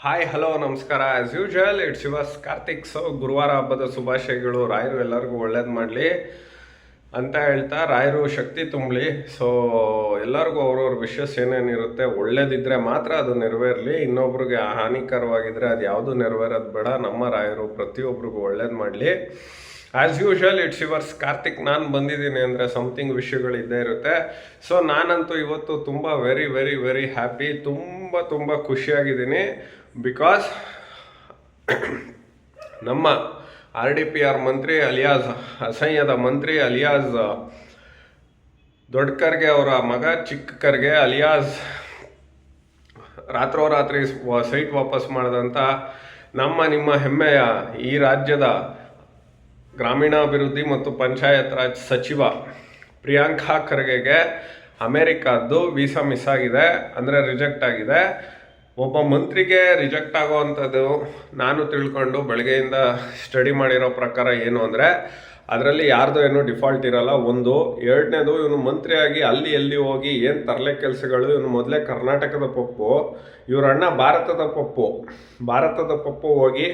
Hi hello ನಮಸ್ಕಾರ. As usual it's yours Karthik so ಗುರುವಾರ ಹಬ್ಬದ ಶುಭಾಶಯಗಳು. ರಾಯರು ಎಲ್ಲರಿಗೂ ಒಳ್ಳೇದು ಮಾಡಲಿ ಅಂತ ಹೇಳ್ತಾ ರಾಯರು ಶಕ್ತಿ ತುಂಬಲಿ. ಸೊ ಎಲ್ಲರಿಗೂ ಅವ್ರವ್ರ ವಿಶಸ್ ಏನೇನಿರುತ್ತೆ ಒಳ್ಳೇದಿದ್ದರೆ ಮಾತ್ರ ಅದು ನೆರವೇರಲಿ. ಇನ್ನೊಬ್ರಿಗೆ ಹಾನಿಕರವಾಗಿದ್ದರೆ ಅದು ಯಾವುದು ನೆರವೇರೋದು ಬೇಡ. ನಮ್ಮ ರಾಯರು ಪ್ರತಿಯೊಬ್ರಿಗೂ ಒಳ್ಳೇದು ಮಾಡಲಿ. As usual it's yours Karthik ನಾನು ಬಂದಿದ್ದೀನಿ ಅಂದರೆ ಸಮಥಿಂಗ್ ವಿಷಯಗಳು ಇದ್ದೇ ಇರುತ್ತೆ. ಸೊ ನಾನಂತೂ ಇವತ್ತು ತುಂಬ ವೆರಿ ವೆರಿ ವೆರಿ ಹ್ಯಾಪಿ ತುಂಬ ತುಂಬ ಖುಷಿಯಾಗಿದ್ದೀನಿ ಬಿಕಾಸ್ ನಮ್ಮ ಆರ್ ಡಿ ಪಿ ಆರ್ ಮಂತ್ರಿ ಅಲಿಯಾಸ್, ಅಸಹ್ಯದ ಮಂತ್ರಿ ಅಲಿಯಾಸ್ ದೊಡ್ಡಕರ್ಗೆ ಅವರ ಮಗ, ಚಿಕ್ಕಕರ್ಗೆ ಅಲಿಯಾಸ್ ರಾತ್ರೋರಾತ್ರಿ ಸೈಟ್ ವಾಪಸ್ ಮಾಡಿದಂಥ ನಮ್ಮ ನಿಮ್ಮ ಹೆಮ್ಮೆಯ ಈ ರಾಜ್ಯದ ಗ್ರಾಮೀಣಾಭಿವೃದ್ಧಿ ಮತ್ತು ಪಂಚಾಯತ್ ರಾಜ್ ಸಚಿವ ಪ್ರಿಯಾಂಕಾ ಖರ್ಗೆಗೆ ಅಮೇರಿಕಾದ್ದು ವೀಸಾ ಮಿಸ್ ಆಗಿದೆ, ಅಂದರೆ ರಿಜೆಕ್ಟ್ ಆಗಿದೆ. ಒಬ್ಬ ಮಂತ್ರಿಗೆ ರಿಜೆಕ್ಟ್ ಆಗೋವಂಥದ್ದು ನಾನು ತಿಳ್ಕೊಂಡು ಬೆಳಗ್ಗೆಯಿಂದ ಸ್ಟಡಿ ಮಾಡಿರೋ ಪ್ರಕಾರ ಏನು ಅಂದರೆ ಅದರಲ್ಲಿ ಯಾರ್ದು ಏನೂ ಡಿಫಾಲ್ಟ್ ಇರಲ್ಲ. ಒಂದು, ಎರಡನೇದು ಇವನು ಮಂತ್ರಿಯಾಗಿ ಅಲ್ಲಿ ಎಲ್ಲಿ ಹೋಗಿ ಏನು ತರಲೆ ಕೆಲಸಗಳು, ಇವನು ಮೊದಲೇ ಕರ್ನಾಟಕದ ಪಪ್ಪು, ಇವ್ರ ಅಣ್ಣ ಭಾರತದ ಪಪ್ಪು. ಭಾರತದ ಪಪ್ಪು ಹೋಗಿ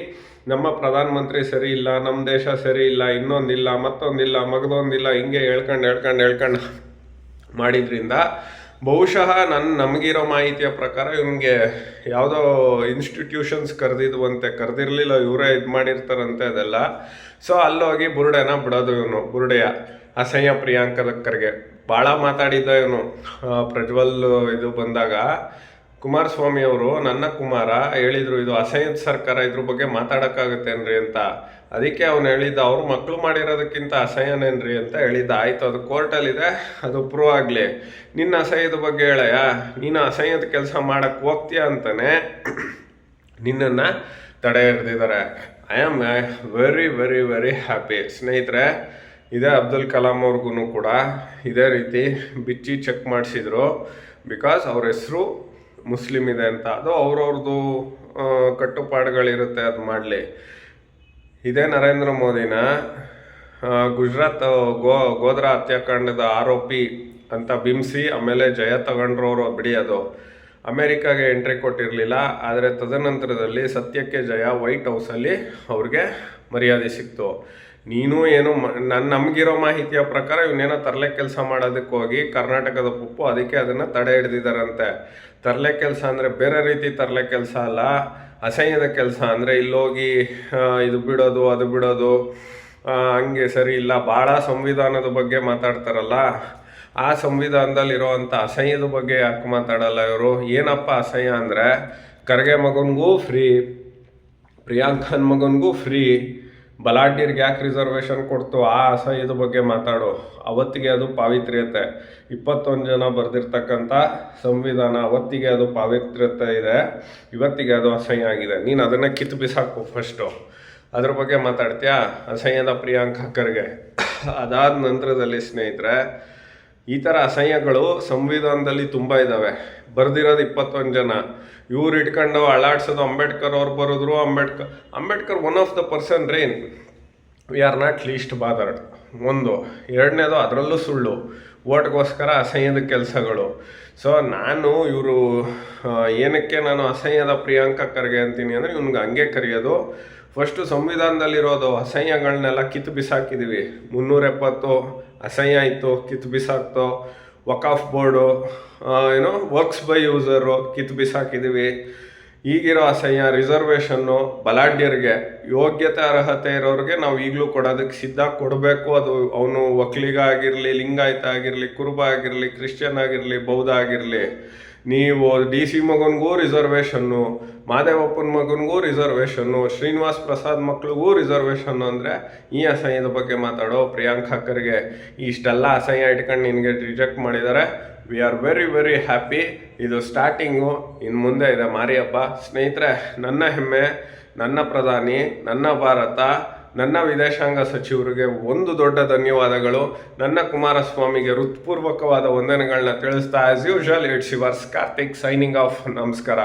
ನಮ್ಮ ಪ್ರಧಾನಮಂತ್ರಿ ಸರಿ ಇಲ್ಲ ನಮ್ಮ ದೇಶ ಸರಿ ಇಲ್ಲ, ಇನ್ನೊಂದಿಲ್ಲ, ಮತ್ತೊಂದಿಲ್ಲ, ಮಗದೊಂದಿಲ್ಲ, ಹಿಂಗೆ ಹೇಳ್ಕೊಂಡು ಹೇಳ್ಕೊಂಡು ಹೇಳ್ಕೊಂಡು ಮಾಡಿದ್ರಿಂದ ಬಹುಶಃ ನನ್ನ ನಮಗಿರೋ ಮಾಹಿತಿಯ ಪ್ರಕಾರ ಇವನಿಗೆ ಯಾವುದೋ ಇನ್ಸ್ಟಿಟ್ಯೂಷನ್ಸ್ ಕರೆದಿದ್ವಂತೆ, ಕರೆದಿರಲಿಲ್ಲ, ಇವರೇ ಇದು ಮಾಡಿರ್ತಾರಂತೆ ಅದೆಲ್ಲ. ಸೊ ಅಲ್ಲೋಗಿ ಬುರುಡೆನ ಬಿಡೋದು ಇವನು, ಬುರುಡೆಯ, ಅಸಹ್ಯ ಪ್ರಿಯಾಂಕದಕ್ಕರಿಗೆ. ಭಾಳ ಮಾತಾಡಿದ್ದ ಇವನು ಪ್ರಜ್ವಲ್ ಇದು ಬಂದಾಗ. ಕುಮಾರಸ್ವಾಮಿ ಅವರು, ನನ್ನ ಕುಮಾರ, ಹೇಳಿದರು ಇದು ಅಸಹ್ಯದ ಸರ್ಕಾರ, ಇದ್ರ ಬಗ್ಗೆ ಮಾತಾಡೋಕ್ಕಾಗತ್ತೇನ್ರಿ ಅಂತ. ಅದಕ್ಕೆ ಅವ್ನು ಹೇಳಿದ್ದ, ಅವ್ರ ಮಕ್ಕಳು ಮಾಡಿರೋದಕ್ಕಿಂತ ಅಸಹ್ಯನೇನ್ರಿ ಅಂತ ಹೇಳಿದ್ದ. ಆಯಿತು, ಅದು ಕೋರ್ಟಲ್ಲಿದೆ, ಅದು ಪ್ರೂವ್ ಆಗಲಿ. ನಿನ್ನ ಅಸಹ್ಯದ ಬಗ್ಗೆ ಹೇಳಯ್ಯ. ನೀನು ಅಸಹ್ಯದ ಕೆಲಸ ಮಾಡಕ್ಕೆ ಹೋಗ್ತೀಯ ಅಂತಾನೆ ನಿನ್ನನ್ನು ತಡೆ ಹಿಡ್ದಿದ್ದಾರೆ I am very very very happy ಸ್ನೇಹಿತರೆ, ಇದೇ ಅಬ್ದುಲ್ ಕಲಾಂ ಅವ್ರಿಗೂ ಕೂಡ ಇದೇ ರೀತಿ ಬಿಚ್ಚಿ ಚೆಕ್ ಮಾಡಿಸಿದ್ರು. ಬಿಕಾಸ್ ಅವ್ರ ಹೆಸರು ಮುಸ್ಲಿಮ್ ಇದೆ ಅಂತ. ಅದು ಅವ್ರವ್ರದ್ದು ಕಟ್ಟುಪಾಡುಗಳಿರುತ್ತೆ, ಅದು ಮಾಡಲಿ. ಇದೇ ನರೇಂದ್ರ ಮೋದಿನ ಗುಜರಾತ್, ಗೋ, ಗೋಧ್ರಾ ಹತ್ಯಾಕಾಂಡದ ಆರೋಪಿ ಅಂತ ಬಿಂಬಿಸಿ, ಆಮೇಲೆ ಜಯ ತಗೊಂಡ್ರವರು ಬಿಡಿ ಅದು. ಅಮೇರಿಕಾಗೆ ಎಂಟ್ರಿ ಕೊಟ್ಟಿರಲಿಲ್ಲ, ಆದರೆ ತದನಂತರದಲ್ಲಿ ಸತ್ಯಕ್ಕೆ ಜಯ ವೈಟ್ ಹೌಸಲ್ಲಿ ಅವ್ರಿಗೆ ಮರ್ಯಾದೆ ಸಿಕ್ತು. ನೀನು ಏನು ನನ್ನ ನಮಗಿರೋ ಮಾಹಿತಿಯ ಪ್ರಕಾರ ಇವನೇನೋ ತರಲೆ ಕೆಲಸ ಮಾಡೋದಕ್ಕೆ ಹೋಗಿ ಕರ್ನಾಟಕದ ಪುಪ್ಪು ಅದಕ್ಕೆ ಅದನ್ನು ತಡೆ ಹಿಡ್ದಿದ್ದಾರಂತೆ ತರಲೆ ಕೆಲಸ ಅಂದರೆ ಬೇರೆ ರೀತಿ ತರಲೆ ಕೆಲಸ ಅಲ್ಲ. ಅಸಹ್ಯದ ಕೆಲಸ ಅಂದರೆ ಇಲ್ಲೋಗಿ ಇದು ಬಿಡೋದು, ಅದು ಬಿಡೋದು ಹಂಗೆ ಸರಿ ಇಲ್ಲ. ಭಾಳ ಸಂವಿಧಾನದ ಬಗ್ಗೆ ಮಾತಾಡ್ತಾರಲ್ಲ. ಆ ಸಂವಿಧಾನದಲ್ಲಿರುವಂಥ ಅಸಹ್ಯದ ಬಗ್ಗೆ ಯಾಕೆ ಮಾತಾಡಲ್ಲ ಇವರು? ಏನಪ್ಪ ಅಸಹ್ಯ ಅಂದರೆ ಖರ್ಗೆ ಮಗನಿಗೂ ಫ್ರೀ, ಪ್ರಿಯಾಂಕನ್ ಮಗನಿಗೂ ಫ್ರೀ ಬಲಾಢ್ಯರಿಗೆ ಯಾಕೆ ರಿಸರ್ವೇಷನ್ ಕೊಡ್ತು? ಆ ಅಸಹ್ಯದ ಬಗ್ಗೆ ಮಾತಾಡು. ಅವತ್ತಿಗೆ ಅದು ಪಾವಿತ್ರ್ಯತೆ. ಇಪ್ಪತ್ತೊಂದು ಜನ ಬರೆದಿರ್ತಕ್ಕಂಥ ಸಂವಿಧಾನ ಅವತ್ತಿಗೆ ಅದು ಪಾವಿತ್ರ್ಯತೆ ಇದೆ. ಇವತ್ತಿಗೆ ಅದು ಅಸಹ್ಯ ಆಗಿದೆ. ನೀನು ಅದನ್ನು ಕಿತ್ತು ಬಿಸಾಕು ಫಸ್ಟು ಅದ್ರ ಬಗ್ಗೆ ಮಾತಾಡ್ತೀಯಾ? ಅಸಹ್ಯದ ಪ್ರಿಯಾಂಕಕ್ಕರಿಗೆ ಅದಾದ ನಂತರದಲ್ಲಿ ಸ್ನೇಹಿತರೆ ಈ ಥರ ಅಸಹ್ಯಗಳು ಸಂವಿಧಾನದಲ್ಲಿ ತುಂಬ ಇದ್ದಾವೆ ಬರ್ದಿರೋದು ಇಪ್ಪತ್ತೊಂದು ಜನ. ಇವ್ರು ಇಟ್ಕೊಂಡು ಅಳಾಡ್ಸೋದು ಅಂಬೇಡ್ಕರ್ ಅವ್ರು ಬರೆದ್ರು Ambedkar Ambedkar one of the person rain we are not least bothered ಒಂದು. ಎರಡನೇದು ಅದರಲ್ಲೂ ಸುಳ್ಳು. ಓಟ್ಗೋಸ್ಕರ ಅಸಹ್ಯದ ಕೆಲಸಗಳು. ಸೊ ನಾನು ಇವರು ಏನಕ್ಕೆ ನಾನು ಅಸಹ್ಯದ ಪ್ರಿಯಾಂಕ ಖರ್ಗೆ ಅಂತೀನಿ ಅಂದರೆ, ಇವ್ನಿಗೆ ಹಂಗೆ ಕರೆಯೋದು. ಫಸ್ಟು ಸಂವಿಧಾನದಲ್ಲಿರೋದು ಅಸಹ್ಯಗಳನ್ನೆಲ್ಲ ಕಿತ್ತು ಬಿಸಾಕಿದ್ದೀವಿ ಮುನ್ನೂರ ಎಪ್ಪತ್ತು ಅಸಹ್ಯ ಇತ್ತು, ಕಿತ್ತು ಬಿಸಾಕ್ತು. ವಕಾಫ್ ಬೋರ್ಡು ಏನು ವರ್ಕ್ಸ್ ಬೈ ಯೂಸರು ಕಿತ್ತು ಬಿಸಾಕಿದ್ದೀವಿ ಈಗಿರೋ ಅಸಹ್ಯ ರಿಸರ್ವೇಷನ್ನು ಬಲಾಢ್ಯರಿಗೆ ಯೋಗ್ಯತೆ, ಅರ್ಹತೆ ಇರೋರಿಗೆ ನಾವು ಈಗಲೂ ಕೊಡೋದಕ್ಕೆ ಸಿದ್ಧ ಕೊಡಬೇಕು. ಅದು ಅವನು ಒಕ್ಕಲಿಗ ಆಗಿರಲಿ ಲಿಂಗಾಯತ ಆಗಿರಲಿ, ಕುರುಬ ಆಗಿರಲಿ, ಕ್ರಿಶ್ಚಿಯನ್ ಆಗಿರಲಿ, ಬೌದ್ಧ ಆಗಿರಲಿ. ನೀವು ಡಿ ಸಿ ಮಗನಿಗೂ ರಿಸರ್ವೇಷನ್ನು ಮಾದೇವಪ್ಪನ ಮಗನಿಗೂ ರಿಸರ್ವೇಷನ್ನು ಶ್ರೀನಿವಾಸ್ ಪ್ರಸಾದ್ ಮಕ್ಳಿಗೂ ರಿಸರ್ವೇಷನ್ನು ಅಂದರೆ ಈ ಅಸಹ್ಯದ ಬಗ್ಗೆ ಮಾತಾಡೋ ಪ್ರಿಯಾಂಕಾ ಖರ್ಗೆ ಇಷ್ಟೆಲ್ಲ ಅಸಹ್ಯ ಇಟ್ಕೊಂಡು ನಿನಗೆ ರಿಜೆಕ್ಟ್ ಮಾಡಿದ್ದಾರೆ. We are very very happy ಇದು ಸ್ಟಾರ್ಟಿಂಗು ಇನ್ನು ಮುಂದೆ ಇದೆ ಮಾರಿಯಪ್ಪ. ಸ್ನೇಹಿತರೆ, ನನ್ನ ಹೆಮ್ಮೆ, ನನ್ನ ಪ್ರಧಾನಿ, ನನ್ನ ಭಾರತ. ನನ್ನ ವಿದೇಶಾಂಗ ಸಚಿವರಿಗೆ ಒಂದು ದೊಡ್ಡ ಧನ್ಯವಾದಗಳು. ನನ್ನ ಕುಮಾರಸ್ವಾಮಿಗೆ ಹೃತ್ಪೂರ್ವಕವಾದ ವಂದನೆಗಳನ್ನ ತಿಳಿಸ್ತಾ as usual it's yours Karthik signing off ನಮಸ್ಕಾರ.